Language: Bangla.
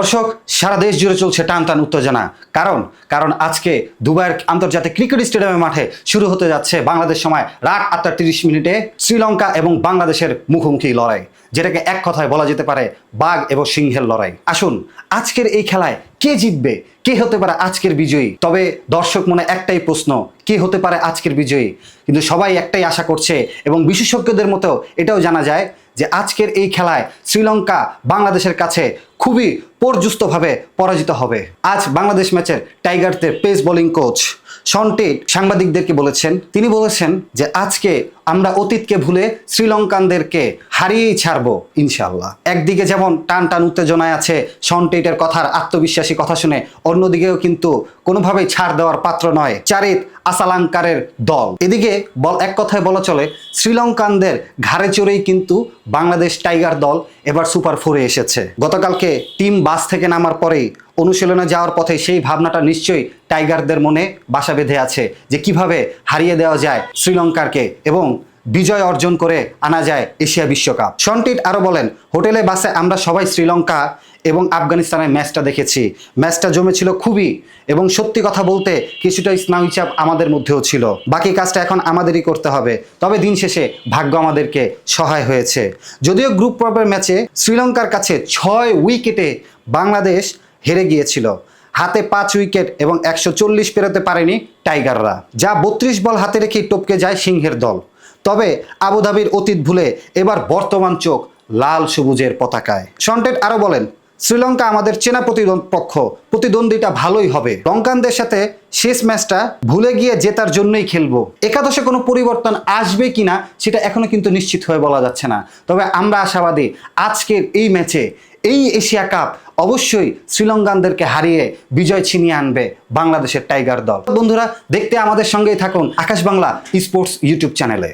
দর্শক, সারা দেশ জুড়ে চলছে টান টান উত্তেজনা। কারণ কারণ আজকে দুবাইয়ের আন্তর্জাতিক ক্রিকেট স্টেডিয়ামের মাঠে শুরু হতে যাচ্ছে বাংলাদেশ সময় রাত আটটা তিরিশ মিনিটে শ্রীলঙ্কা এবং বাংলাদেশের মুখোমুখি লড়াই। যেটাকে এক কথায় বলা যেতে পারে বাঘ এবং সিংহের লড়াই। আসুন, আজকের এই খেলায় কে জিতবে, কে হতে পারে আজকের বিজয়ী? তবে দর্শক মনে একটাই প্রশ্ন, কে হতে পারে আজকের বিজয়ী? কিন্তু সবাই একটাই আশা করছে এবং বিশেষজ্ঞদের মতো এটাও জানা যায় যে আজকের এই খেলায় শ্রীলঙ্কা বাংলাদেশের কাছে খুবই পর্যুস্তভাবে পরাজিত হবে। আজ বাংলাদেশ ম্যাচের টাইগারদের পেস বোলিং কোচ সন্টেট সাংবাদিকদেরকে বলেছেন, তিনি বলেছেন যে আজকে আমরা অতীতকে ভুলে শ্রীলঙ্কানদেরকে হারিয়েই ছাড়বো ইনশাল্লাহ একদিকে যেমন টান টান উত্তেজনায় আছে সন্টেটের কথার আত্মবিশ্বাসী কথা শুনে, অন্যদিকেও কিন্তু কোনোভাবেই ছাড় দেওয়ার পাত্র নয় চারিত আসালাঙ্কারের দল। এদিকে বল, এক কথায় বলা চলে, শ্রীলঙ্কানদের ঘাড়ে চড়েই কিন্তু বাংলাদেশ টাইগার দল এবার সুপার ফোরে এসেছে। গতকালকে টিম বাস থেকে নামার পরেই অনুশীলনে যাওয়ার পথে সেই ভাবনাটা নিশ্চয়ই টাইগারদের মনে বাসা বেঁধে আছে যে কীভাবে হারিয়ে দেওয়া যায় শ্রীলঙ্কারকে এবং বিজয় অর্জন করে আনা যায় এশিয়া বিশ্বকাপ। সন্টিট আরও বলেন, হোটেলে, বাসে আমরা সবাই শ্রীলঙ্কা এবং আফগানিস্তানের ম্যাচটা দেখেছি। ম্যাচটা জমেছিল খুবই এবং সত্যি কথা বলতে কিছুটা স্নায়ু চাপ আমাদের মধ্যেও ছিল। বাকি কাজটা এখন আমাদেরই করতে হবে। তবে দিন শেষে ভাগ্য আমাদেরকে সহায় হয়েছে। যদিও গ্রুপ পর্বের ম্যাচে শ্রীলঙ্কার কাছে ছয় উইকেটে বাংলাদেশ হেরে গিয়েছিল। হাতে পাঁচ উইকেট এবং একশো চল্লিশ পেরোতে পারেনি টাইগাররা, যা বত্রিশ বল হাতে রেখেই টপকে যায় সিংহের দল। তবে আবুধাবির অতীত ভুলে এবার বর্তমান চোখ লাল সবুজের পতাকায়। সন্টেট আরও বলেন, শ্রীলঙ্কা আমাদের চেনা প্রতিপক্ষ প্রতিদ্বন্দ্বিতা ভালোই হবে। লঙ্কানদের সাথে শেষ ম্যাচটা ভুলে গিয়ে জেতার জন্যই খেলব। একাদশে কোনো পরিবর্তন আসবে কিনা, সেটা এখনও কিন্তু নিশ্চিত হয়ে বলা যাচ্ছে না। তবে আমরা আশাবাদী, আজকের এই ম্যাচে এই এশিয়া কাপ অবশ্যই শ্রীলঙ্কানদেরকে হারিয়ে বিজয় ছিনিয়ে আনবে বাংলাদেশের টাইগার দল। বন্ধুরা, দেখতে আমাদের সঙ্গেই থাকুন আকাশ বাংলা স্পোর্টস ইউটিউব চ্যানেলে